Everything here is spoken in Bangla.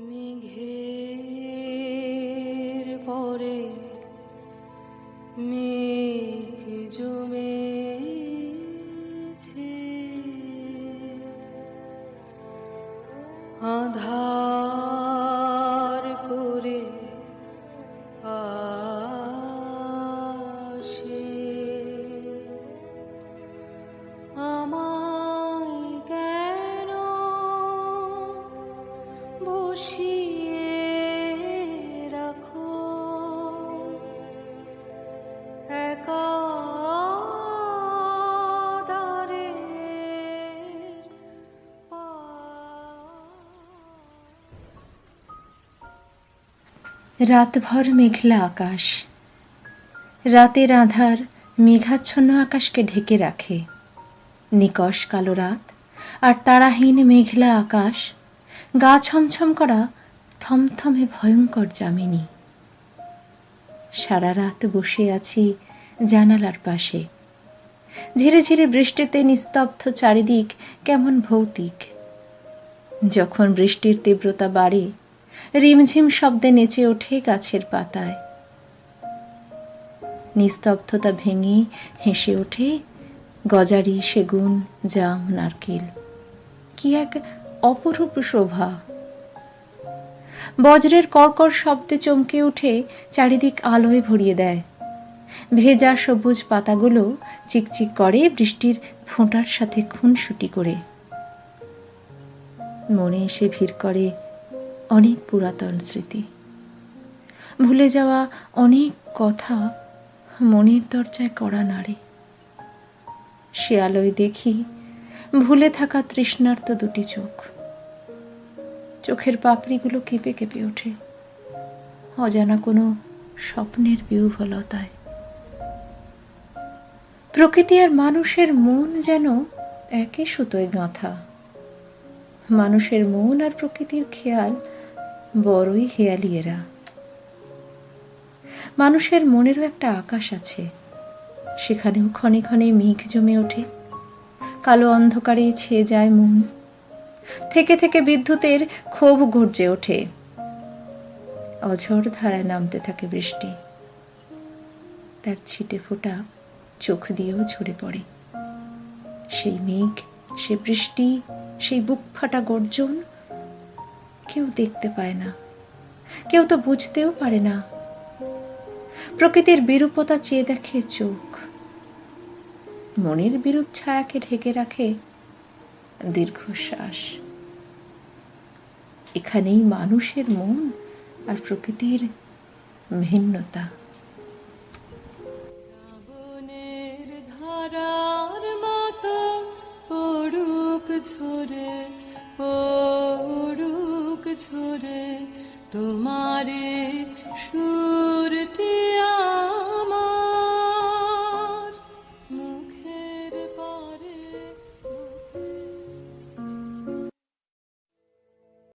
মেঘের পরে মেঘ আধার করে আসে রাতভর মেঘলা আকাশ। রাতের আধার মেঘাচ্ছন্ন আকাশকে ঢেকে রাখে। নিকষ কালো রাত আর তারাহীন মেঘলা আকাশ, গা ছমছম করা থমথমে ভয়ঙ্কর জামিনী সারা রাত বসে আছি জানালার পাশে। ঝিরে ঝিরে বৃষ্টিতে নিস্তব্ধ চারিদিক কেমন ভৌতিক। যখন বৃষ্টির তীব্রতা বাড়ে রিমঝিম শব্দে নেচে ওঠে গাছের পাতায়। নিস্তব্ধতা ভেঙে হেসে ওঠে গজারি সেগুন, জাম, নারকেল। কি এক অপরূপ শোভা। বজ্রের কর্কর শব্দে চমকে উঠে চারিদিক আলোয় ভরিয়ে দেয়। ভেজা সবুজ পাতাগুলো চিকচিক করে বৃষ্টির ফোঁটার সাথে খুনসুটি করে। মনে এসে ভিড় করে অনেক পুরাতন স্মৃতি। ভুলে যাওয়া অনেক কথা মনের দরজায় কড়া নাড়ে। সে আলোয় দেখি ভুলে থাকা তৃষ্ণার্ত দুটি চোখ। চোখের পাপড়িগুলো কেঁপে কেঁপে ওঠে। অজানা কোনো স্বপ্নের বিহ্বলতায়। প্রকৃতি আর মানুষের মন যেন একই সুতোয় গাঁথা। মানুষের মন আর প্রকৃতির খেয়াল বড়ই হেয়ালি এরা মানুষের মনেরও একটা আকাশ আছে। সেখানেও ক্ষণে ক্ষণে মেঘ জমে ওঠে। কালো অন্ধকারে ছেয়ে যায় মন। থেকে থেকে বিদ্যুতের ক্ষোভ গর্জে ওঠে। অঝড় ধারায় নামতে থাকে বৃষ্টি। তার ছিটে ফোঁটা চোখ দিয়েও ঝরে পড়ে। সেই মেঘ, সে বৃষ্টি, সেই বুক ফাটা গর্জন কেউ দেখতে পায় না। কেউ তো বুঝতেও পারে না। প্রকৃতির বিরূপতা চেয়ে দেখে চোখ। মনের বিরূপ ছায়াকে ঢেকে রাখে দীর্ঘশ্বাস। এখানেই মানুষের মন আর প্রকৃতির ভিন্নতা। তোমারে সুরটি